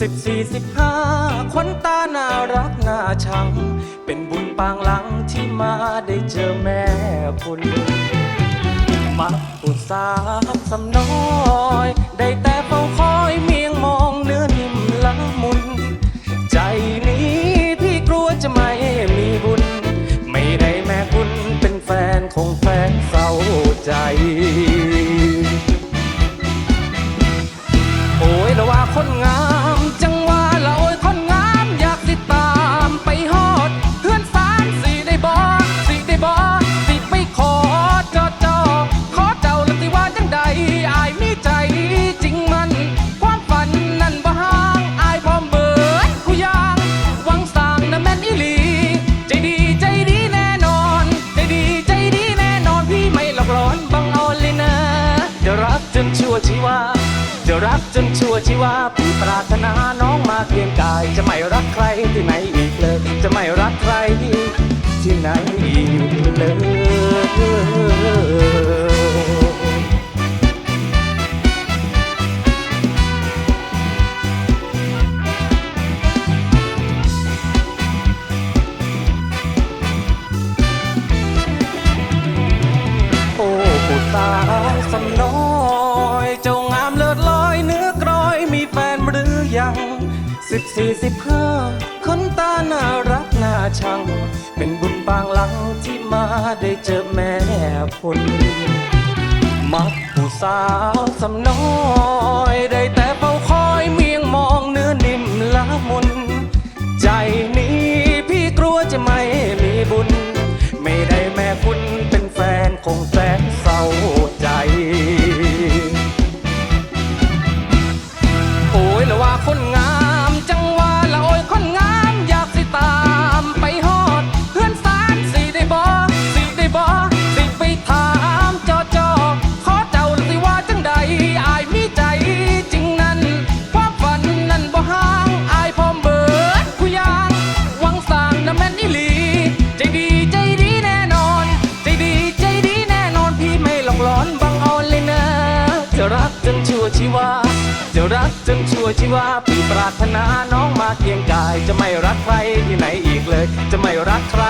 สิบสี่สิบห้าขวัญตาน่ารักน่าชัง เป็นบุญปางหลังที่มาได้เจอแม่คุณมักอุตสาหสำน้อย ได้แต่เฝ้าคอยเมียงมองเนื้อนิ่มละมุน ใจนี้พี่กลัวจะไม่มีบุญ ไม่ได้แม่คุณเป็นแฟนคงแฟนเศร้าใจ รักจนชั่วชีวาพี่ปรารถนาน้องมาเพียงกาย จะไม่รักใครที่ไหนอีกเลย จะไม่รักใครที่ไหนอีกเลย สี่สิบห้าคนตาน่ารักน่าชัง เป็นบุญปางหลังที่มาได้เจอแม่พลมักผู้สาวสำน้อย ได้แต่เฝ้าคอยเมียงมองเนื้อนิ่มละมุน ใจนี้พี่กลัวจะไม่มีบุญ ไม่ได้แม่คุณเป็นแฟนคงแสนเศร้า จะรักจนชั่วชีวาจะรักจนชั่วชีวาปีปรารถนาน้องมาเคียงกาย จะไม่รักใครที่ไหนอีกเลย จะไม่รักใคร